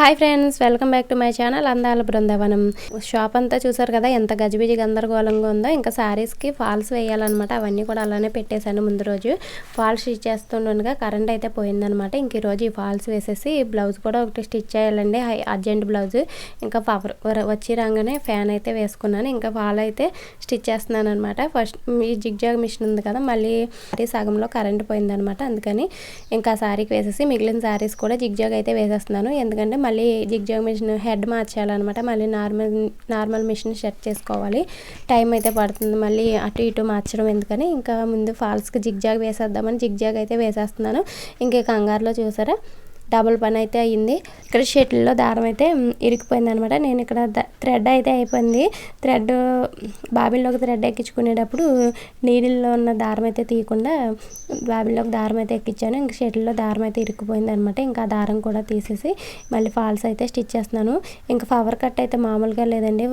Hi friends welcome back to my channel అందాల Brindavanam. Shop అంతా చూసారు కదా ఎంత గజిబిజి గందరగోళంగా ఉందో. ఇంకా శారీస్కి ఫాల్స్ వేయాలన్నమాట. అవన్నీ కూడా అలానే పెట్టేశాను ముందు రోజు. ఫాల్స్ స్టిచ్ చేస్తుండగా కరెంట్ అయితే పోయిందనమాట ఇంక ఈరోజు ఈ ఫాల్స్ వేసేసి బ్లౌజ్ కూడా ఒకటి స్టిచ్ చేయాలండి. హై అర్జెంట్ బ్లౌజ్ ఇంకా పవర్ వచ్చి రాగానే ఫ్యాన్ అయితే వేసుకున్నాను. ఇంకా ఫాల్ అయితే స్టిచ్ చేస్తున్నాను అనమాట ఫస్ట్ ఈ జిగ్జాగ్ మిషన్ ఉంది కదా మళ్ళీ సారీ సగంలో కరెంట్ పోయిందనమాట అందుకని ఇంకా శారీకి వేసేసి మిగిలిన శారీస్ కూడా జిగ్జాగ్ అయితే వేసేస్తున్నాను. ఎందుకంటే మళ్ళీ జిగ్జాగ్ మిషన్ హెడ్ మార్చేయాలన్నమాట మళ్ళీ నార్మల్ నార్మల్ మిషన్ సెట్ చేసుకోవాలి. టైం అయితే పడుతుంది మళ్ళీ అటు ఇటు మార్చడం ఎందుకని. ఇంకా ముందు ఫాల్స్కి జిగ్జాగ్ వేసేద్దామని జిగ్జాగ్ అయితే వేసేస్తున్నాను. ఇంకే కంగారులో చూసారా? డబుల్ పని అయితే అయ్యింది. ఇక్కడ షెటిల్లో దారం అయితే ఇరికిపోయింది అనమాట నేను ఇక్కడ థ్రెడ్ అయితే అయిపోయింది. థ్రెడ్ బాబిల్లోకి థ్రెడ్ ఎక్కించుకునేటప్పుడు నీడిల్లో ఉన్న దారం అయితే తీయకుండా బాబిల్లోకి దారం అయితే ఎక్కించాను. ఇంకా షెటిల్లో దారం అయితే ఇరికిపోయింది అనమాట ఇంకా ఆ దారం కూడా తీసేసి మళ్ళీ ఫాల్స్ అయితే స్టిచ్ చేస్తున్నాను. ఇంకా పవర్ కట్ అయితే మామూలుగా లేదండి.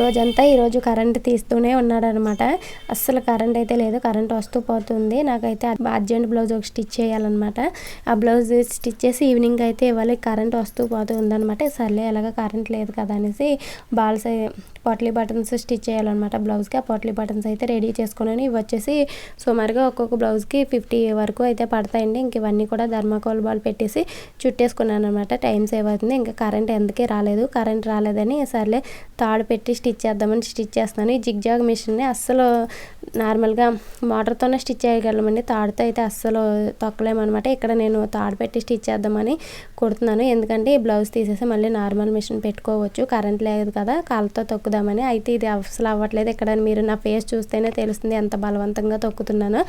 రోజంతా ఈరోజు కరెంట్ తీస్తూనే ఉన్నాడనమాట. అస్సలు కరెంట్ అయితే లేదు కరెంట్ వస్తూ పోతుంది. నాకైతే అర్జెంట్ బ్లౌజ్ ఒక స్టిచ్ చేయాలన్నమాట. ఆ బ్లౌజ్ స్టిచ్ చేసి ఈవినింగ్ అయితే ఇవాళ కరెంట్ వస్తూ పోతూ ఉందన్నమాట. సర్లే ఎలాగ కరెంట్ లేదు కదా అనేసి బాల్స్ పొట్లీ బటన్స్ స్టిచ్ చేయాలన్నమాట బ్లౌజ్కి. ఆ పొట్లీ బటన్స్ అయితే రెడీ చేసుకున్నాను ఇవి వచ్చేసి సుమారుగా ఒక్కొక్క బ్లౌజ్కి ఫిఫ్టీ వరకు అయితే పడతాయండి. ఇంక ఇవన్నీ కూడా ధర్మాకోల్ బాల్ పెట్టేసి చుట్టేసుకున్నాను అనమాట టైం సేవ్ అవుతుంది. ఇంకా కరెంట్ ఎందుకే రాలేదు. కరెంట్ రాలేదని సర్లే తాడు పెట్టి స్టిచ్ చేద్దామని స్టిచ్ చేస్తున్నాను. ఈ జిగ్జాగ్ మిషన్ని అస్సలు నార్మల్గా మోటార్తోనే స్టిచ్ చేయగలమండి. తాడుతో అయితే అస్సలు తొక్కలేమన్నమాట. ఇక్కడ నేను తాడు పెట్టి స్టిచ్ చేద్దామని కుడుతున్నాను. ఎందుకంటే ఈ బ్లౌజ్ తీసేసి మళ్ళీ నార్మల్ మిషన్ పెట్టుకోవచ్చు. కరెంట్ లేదు కదా. కాళ్ళతో తొక్కుదామని అయితే ఇది అసలు అవ్వట్లేదు. ఇక్కడ మీరు నా ఫేస్ చూస్తేనే తెలుస్తుంది ఎంత బలవంతంగా తొక్కుతున్నానో.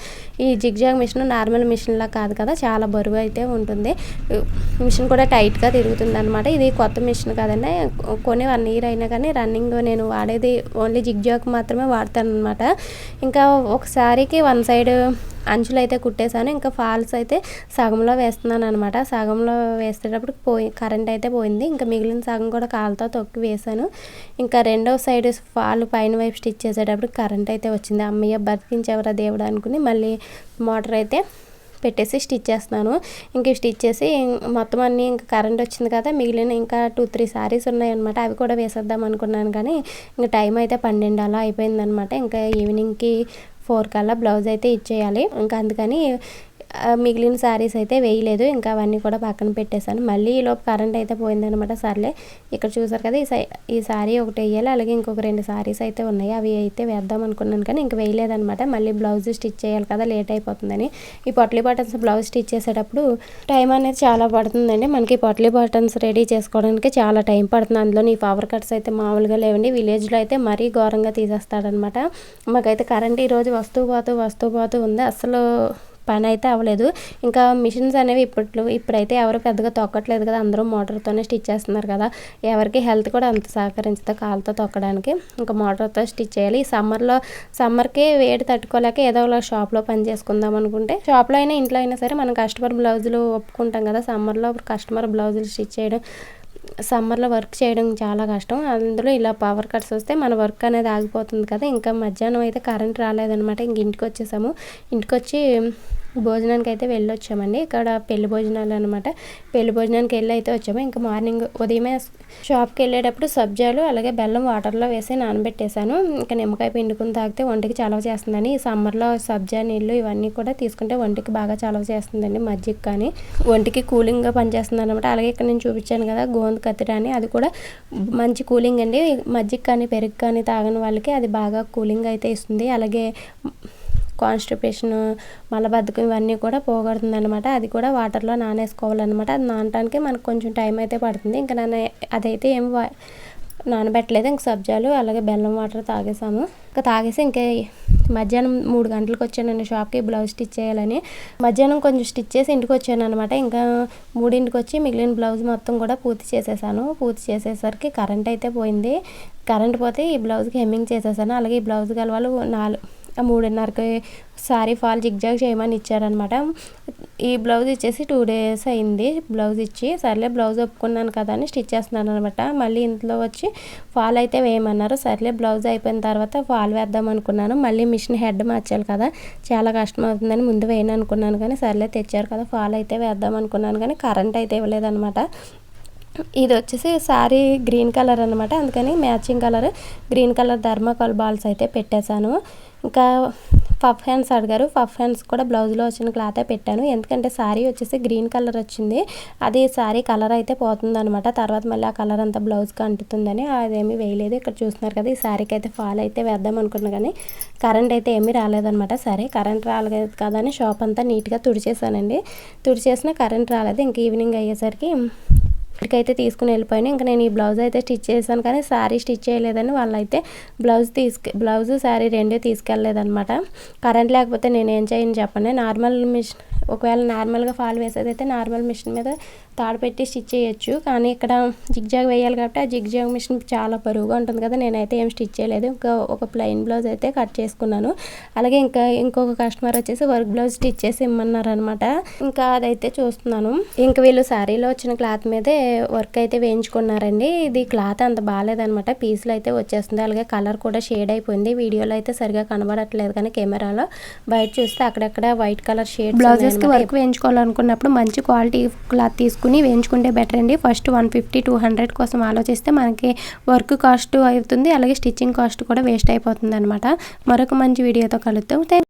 ఈ జిగ్జాగ్ మిషన్ నార్మల్ మిషన్లా కాదు కదా చాలా బరువు అయితే ఉంటుంది. మిషన్ కూడా టైట్గా తిరుగుతుంది అనమాట ఇది కొత్త మిషన్ కదండి కొన్ని వన్ ఇయర్ అయినా కానీ రన్నింగ్ నేను వాడేది ఓన్లీ జిగ్జాగ్ మాత్రమే వాడతాను అనమాట ఇంకా ఒకసారికి వన్ సైడ్ అంచులు అయితే కుట్టేశాను. ఇంకా ఫాల్స్ అయితే సగంలో వేస్తున్నాను అనమాట సగంలో వేసేటప్పుడు పోయి కరెంట్ అయితే పోయింది. ఇంకా మిగిలిన సగం కూడా కాలుతో తొక్కి వేసాను ఇంకా రెండో సైడ్ ఫాల్ పైన వైపు స్టిచ్ చేసేటప్పుడు కరెంట్ అయితే వచ్చింది. అమ్మయ్య బతికించేవరా దేవుడు అనుకుని మళ్ళీ మోటార్ అయితే పెట్టేసి స్టిచ్ చేస్తున్నాను. ఇంక స్టిచ్ చేసి మొత్తం అన్నీ ఇంకా కరెంట్ వచ్చింది కదా మిగిలిన ఇంకా టూ త్రీ శారీస్ ఉన్నాయన్నమాట. అవి కూడా వేసేద్దాం అనుకున్నాను కానీ ఇంకా టైం అయితే పన్నెండు అలా అయిపోయిందనమాట ఇంకా ఈవినింగ్కి ఫోర్ కల్లా బ్లౌజ్ అయితే ఇచ్చేయాలి. ఇంకా అందుకని మిగిలిన శారీస్ అయితే వేయలేదు. ఇంకా అవన్నీ కూడా పక్కన పెట్టేశాను. మళ్ళీ ఈ లోపు కరెంట్ అయితే పోయిందనమాట సర్లే ఇక్కడ చూసారు కదా ఈ ఈ శారీ ఒకటి వేయాలి అలాగే ఇంకొక రెండు శారీస్ అయితే ఉన్నాయి. అవి అయితే వేద్దాం అనుకున్నాను కానీ ఇంక వేయలేదనమాట మళ్ళీ బ్లౌజ్ స్టిచ్ చేయాలి కదా లేట్ అయిపోతుందని. ఈ పొట్లీ బటన్స్ బ్లౌజ్ స్టిచ్ చేసేటప్పుడు టైం అనేది చాలా పడుతుందండి. మనకి పొట్లీ బటన్స్ రెడీ చేసుకోవడానికి చాలా టైం పడుతుంది. అందులో ఈ పవర్ కట్స్ అయితే మామూలుగా లేవండి. విలేజ్లో అయితే మరీ ఘోరంగా తీసేస్తాడనమాట మాకైతే కరెంట్ ఈరోజు వస్తూ పోతూ వస్తూ పోతూ ఉంది. అసలు పని అయితే అవ్వలేదు. ఇంకా మిషన్స్ అనేవి ఇప్పట్లో ఇప్పుడైతే ఎవరు పెద్దగా తొక్కట్లేదు కదా అందరూ మోటార్తోనే స్టిచ్ చేస్తున్నారు కదా ఎవరికి హెల్త్ కూడా అంత సహకరించదు కాళ్ళతో తొక్కడానికి. ఇంకా మోటార్తో స్టిచ్ చేయాలి. ఈ సమ్మర్లో సమ్మర్కి వేడి తట్టుకోలేక ఏదో ఒక షాప్లో పని చేసుకుందాం అనుకుంటే షాప్లో అయినా ఇంట్లో అయినా సరే మనం కస్టమర్ బ్లౌజులు ఒప్పుకుంటాం కదా సమ్మర్లో కస్టమర్ బ్లౌజులు స్టిచ్ చేయడం సమ్మర్లో వర్క్ చేయడం చాలా కష్టం. అందులో ఇలా పవర్ కట్స్ వస్తే మన వర్క్ అనేది ఆగిపోతుంది కదా ఇంకా మధ్యాహ్నం అయితే కరెంట్ రాలేదనమాట ఇంక ఇంటికి వచ్చేసాము. ఇంటికి వచ్చి భోజనానికి అయితే వెళ్ళొచ్చామండి. ఇక్కడ పెళ్ళి భోజనాలు అనమాట పెళ్ళి భోజనానికి వెళ్ళి అయితే వచ్చాము. ఇంకా మార్నింగ్ ఉదయమే షాప్కి వెళ్ళేటప్పుడు సబ్జాలు అలాగే బెల్లం వాటర్లో వేసి నానబెట్టేశాను. ఇంకా నిమ్మకాయ పిండుకుని తాగితే ఒంటికి చలవ చేస్తుందని ఈ సమ్మర్లో సబ్జా నీళ్ళు ఇవన్నీ కూడా తీసుకుంటే ఒంటికి బాగా చలవ చేస్తుందండి మజ్జిగ కానీ. ఒంటికి కూలింగ్గా పనిచేస్తుంది అనమాట అలాగే ఇక్కడ నేను చూపించాను కదా గోంద కత్తిర అని. అది కూడా మంచి కూలింగ్ అండి. మజ్జిగ కానీ పెరుగు కానీ తాగని వాళ్ళకి అది బాగా కూలింగ్ అయితే ఇస్తుంది. అలాగే కాన్స్టిపేషన్ మలబద్ధకం ఇవన్నీ కూడా పోగొడుతుంది అనమాట అది కూడా వాటర్లో నానేసుకోవాలన్నమాట. అది నానటానికి మనకు కొంచెం టైం అయితే పడుతుంది. ఇంకా నన్ను అదైతే ఏం నానబెట్టలేదు. ఇంక సబ్జాలు అలాగే బెల్లం వాటర్ తాగేసాము. ఇంకా తాగేసి ఇంకా మధ్యాహ్నం మూడు గంటలకు వచ్చానండి షాప్కి బ్లౌజ్ స్టిచ్ చేయాలని. మధ్యాహ్నం కొంచెం స్టిచ్ చేసి ఇంటికి వచ్చాను అనమాట ఇంకా మూడింటికి వచ్చి మిగిలిన బ్లౌజ్ మొత్తం కూడా పూర్తి చేసేసాను. పూర్తి చేసేసరికి కరెంట్ అయితే పోయింది. కరెంట్ పోతే ఈ బ్లౌజ్కి హెమ్మింగ్ చేసేసాను. అలాగే ఈ బ్లౌజ్ గల వాళ్ళు నాలుగు మూడున్నరకి సారీ ఫాల్ జిగ్జాగ్ చేయమని ఇచ్చారనమాట. ఈ బ్లౌజ్ ఇచ్చేసి టూ డేస్ అయింది. బ్లౌజ్ ఇచ్చి సర్లే బ్లౌజ్ ఒప్పుకున్నాను కదా అని స్టిచ్ చేస్తున్నాను అనమాట మళ్ళీ ఇంట్లో వచ్చి ఫాల్ అయితే వేయమన్నారు. సర్లే బ్లౌజ్ అయిపోయిన తర్వాత ఫాల్ వేద్దాం అనుకున్నాను. మళ్ళీ మిషన్ హెడ్ మార్చాలి కదా చాలా కష్టం అవుతుందని ముందు వేయను అనుకున్నాను కానీ సర్లే తెచ్చారు కదా ఫాల్ అయితే వేద్దాం అనుకున్నాను కానీ కరెంట్ అయితే ఇవ్వలేదన్నమాట ఇది వచ్చేసి శారీ గ్రీన్ కలర్ అనమాట అందుకని matching colour. Green colour thermocol balls అయితే పెట్టేశాను. ఇంకా పఫ్ హ్యాండ్స్ అడిగారు. పఫ్ హ్యాండ్స్ కూడా బ్లౌజ్లో వచ్చిన క్లాతే పెట్టాను. ఎందుకంటే శారీ వచ్చేసి గ్రీన్ కలర్ వచ్చింది. అది శారీ కలర్ అయితే పోతుందనమాట తర్వాత మళ్ళీ ఆ కలర్ అంతా బ్లౌజ్కి అంటుతుందని అదేమీ వేయలేదు. ఇక్కడ చూస్తున్నారు కదా ఈ శారీకి అయితే ఫాల్ అయితే వేద్దాం అనుకున్నా కానీ కరెంట్ అయితే ఏమీ రాలేదనమాట సరే కరెంట్ రాలేదు కదా అని షాప్ అంతా నీట్గా తుడిచేసానండి తుడిచేసిన కరెంట్ రాలేదు. ఇంక ఈవినింగ్ అయ్యేసరికి ఇక్కడికైతే తీసుకుని వెళ్ళిపోయాను. ఇంకా నేను ఈ బ్లౌజ్ అయితే స్టిచ్ చేశాను కానీ శారీ స్టిచ్ చేయలేదని వాళ్ళైతే బ్లౌజ్ తీసుకు బ్లౌజ్ శారీ రెండూ తీసుకెళ్ళలేదనమాట కరెంట్ లేకపోతే నేను ఏం చేయను చెప్పండి. నార్మల్ మిషన్ ఒకవేళ నార్మల్గా ఫాల్ వేసేది అయితే నార్మల్ మిషన్ మీద తాడు పెట్టి స్టిచ్ చేయొచ్చు. కానీ ఇక్కడ జిగ్జాగ్ వేయాలి కాబట్టి ఆ జిగ్జాగ్ మిషన్ చాలా బరువుగా ఉంటుంది కదా. నేనైతే ఏం స్టిచ్ చేయలేదు. ఇంకా ఒక ప్లెయిన్ బ్లౌజ్ అయితే కట్ చేసుకున్నాను. అలాగే ఇంకా ఇంకొక కస్టమర్ వచ్చేసి వర్క్ బ్లౌజ్ స్టిచ్ చేసి ఇమ్మన్నారు అనమాట ఇంకా అదైతే చూస్తున్నాను. ఇంకా వీళ్ళు శారీలో వచ్చిన క్లాత్ మీదే వర్క్ అయితే వేయించుకున్నారండి. ఇది క్లాత్ అంత బాగాలేదనమాట. పీసులు అయితే వచ్చేస్తుంది. అలాగే కలర్ కూడా షేడ్ అయిపోయింది. వీడియోలో అయితే సరిగా కనబడట్లేదు కానీ కెమెరాలో. బయట చూస్తే అక్కడక్కడ వైట్ కలర్ షేడ్ బ్లౌజెస్కి వర్క్ వేయించుకోవాలనుకున్నప్పుడు మంచి క్వాలిటీ క్లాత్ తీసుకుని వేయించుకుంటే బెటర్ అండి. First one fifty two hundred కోసం ఆలోచిస్తే మనకి వర్క్ కాస్ట్ అవుతుంది. అలాగే స్టిచ్చింగ్ కాస్ట్ కూడా వేస్ట్ అయిపోతుంది అనమాట మరొక మంచి వీడియోతో కలుద్దాం.